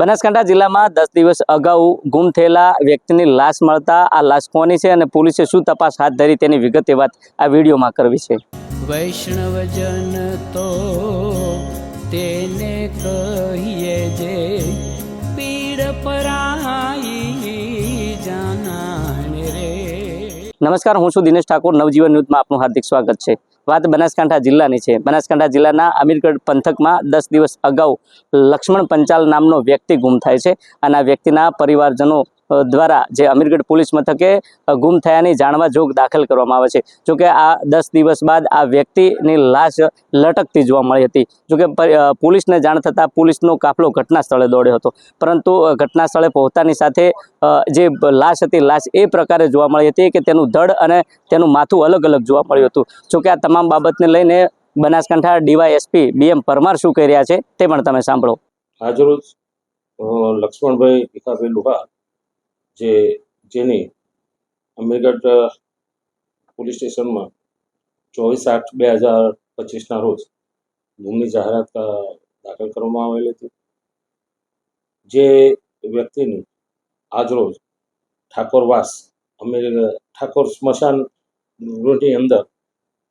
બનાસકાંઠા જિલ્લામાં દસ દિવસ અગાઉ ગુમ થયેલા વ્યક્તિની લાશ મળતા આ લાશ કોની છે અને પોલીસે શું તપાસ હાથ ધરી તેની વિગતે વાત આ વિડીયોમાં કરવી છે. વૈષ્ણવજન તો તેને કહીએ જે પીડ પરાઈ જાનાને રે. નમસ્કાર હું છું દિનેશ ઠાકોર. નવજીવન ન્યૂઝમાં આપનું હાર્દિક સ્વાગત છે. વાત બનાસકાંઠા જિલ્લાની છે. બનાસકાંઠા જિલ્લાના અમીરગઢ પંથકમાં દસ દિવસ અગાઉ લક્ષ્મણ પંચાલ નામનો વ્યક્તિ ગુમ થાય છે અને આ વ્યક્તિના પરિવારજનો દ્વારા જે અમીરગઢ પોલીસ મથકે ગુમ થયાની જાણવા જોગ દાખલ કરવામાં આવે છે. જોકે આ દસ દિવસ બાદ આ વ્યક્તિની લાશ લટકતી જોવા મળી હતી. જોકે પોલીસને જાણ થતાં પોલીસનો કાફલો ઘટના સ્થળે દોડ્યો હતો. પરંતુ ઘટના સ્થળે પહોંચતાની સાથે જે લાશ હતી, લાશ એ પ્રકારે જોવા મળી હતી કે તેનું ધડ અને તેનું માથું અલગ અલગ જોવા મળ્યું હતું. જોકે આ તમામ બાબતને લઈને બનાસકાંઠા ડીવાયએસપી બીએમ પરમાર શું કહી રહ્યા છે તે પણ તમે સાંભળો. આજરોજ લક્ષ્મણભાઈ ભીખાભાઈ લુહાર જે, જેની અમીરગઢ પોલીસ સ્ટેશનમાં ચોવીસ આઠ બે હજાર પચીસના રોજ ગુમની જાહેરાત દાખલ કરવામાં આવેલી હતી. જે વ્યક્તિની આજરોજ ઠાકોરવાસ અમીર ઠાકોર સ્મશાન ગૃહની અંદર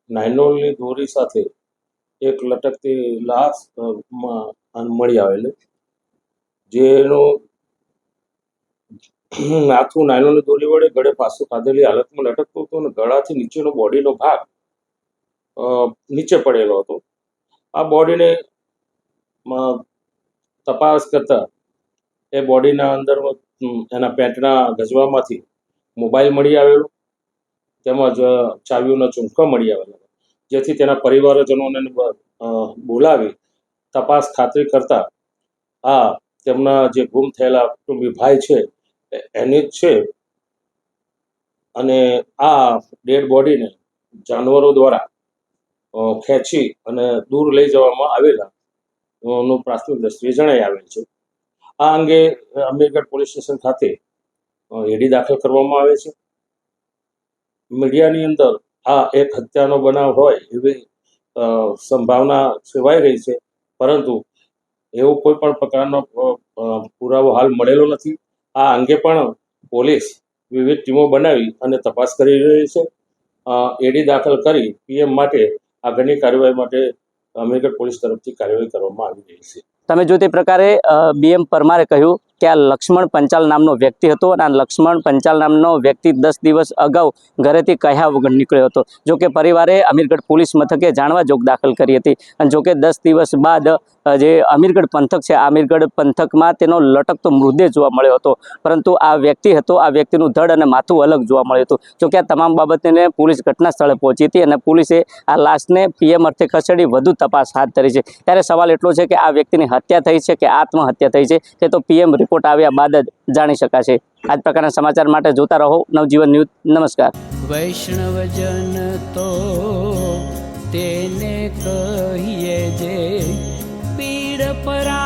નાઇનોલની દોરી સાથે એક લટકતી લાશ મળી આવેલી. જેનું માથું નાયલોનની દોરી વડે ગળે પાછું ખાધેલી હાલતમાં લટકતો હતો અને ગળાથી નીચેનો બોડીનો ભાગ નીચે પડેલો હતો. આ બોડીને તપાસ કરતા એ બોડીના અંદર એના પેન્ટના ગજવામાંથી મોબાઈલ મળી આવેલો, તેમજ ચાવીઓના ચૂંટકો મળી આવેલો. જેથી તેના પરિવારજનોને બોલાવી તપાસ ખાતરી કરતા આ તેમના જે ગુમ થયેલા કુટુંબી ભાઈ છે એની જ છે. અને આ ડેડ બોડીને જાનવરો દ્વારા ખેંચી અને દૂર લઈ જવામાં આવેલા નું પ્રાથમિક દ્રષ્ટિએ જણાઈ આવેલ છે. આ અંગે અમીરગઢ પોલીસ સ્ટેશન ખાતે એડી દાખલ કરવામાં આવે છે. મીડિયાની અંદર આ એક હત્યાનો બનાવ હોય એવી સંભાવના સેવાઈ રહી છે. પરંતુ એવો કોઈ પણ પ્રકારનો પુરાવો હાલ મળેલો નથી. આ અંગે પણ પોલીસ વિવિધ ટીમો બનાવી અને તપાસ કરી રહી છે. એડી દાખલ કરી પીએમ માટે આગળની કાર્યવાહી માટે અમીરગઢ પોલીસ તરફથી કાર્યવાહી કરવામાં આવી રહી છે. તમે જો તે પ્રકારે બીએમ પરમારે કહ્યું કે આ લક્ષ્મણ પંચાલ નામનો વ્યક્તિ હતો અને આ લક્ષ્મણ પંચાલ નામનો વ્યક્તિ દસ દિવસ અગાઉ ઘરેથી કહ્યા વગર નીકળ્યો હતો. જો કે પરિવારે અમીરગઢ પોલીસ મથકે જાણવા જોગ દાખલ કરી હતી. અને જોકે દસ દિવસ બાદ જે અમીરગઢ પંથક છે અમીરગઢ પંથકમાં તેનો લટકતો મૃતદેહ જોવા મળ્યો હતો. પરંતુ આ વ્યક્તિ હતો, આ વ્યક્તિનું ધડ અને માથું અલગ જોવા મળ્યું હતું. જોકે આ તમામ બાબતને પોલીસ ઘટના સ્થળે પહોંચી હતી અને પોલીસે આ લાશને પીએમ અર્થે ખસેડી વધુ તપાસ હાથ ધરી છે. ત્યારે સવાલ એટલો છે કે આ વ્યક્તિની હત્યા થઈ છે કે આત્મહત્યા થઈ છે? તે તો પીએમ રિપોર્ટ આવ્યા બાદ જ જાણી શકાશે. આ જ પ્રકારના સમાચાર માટે જોતા રહો. નવજીવન ન્યૂઝ, નમસ્કાર. વૈષ્ણવજન તો તેને કહીએ જે પીડ પરાઈ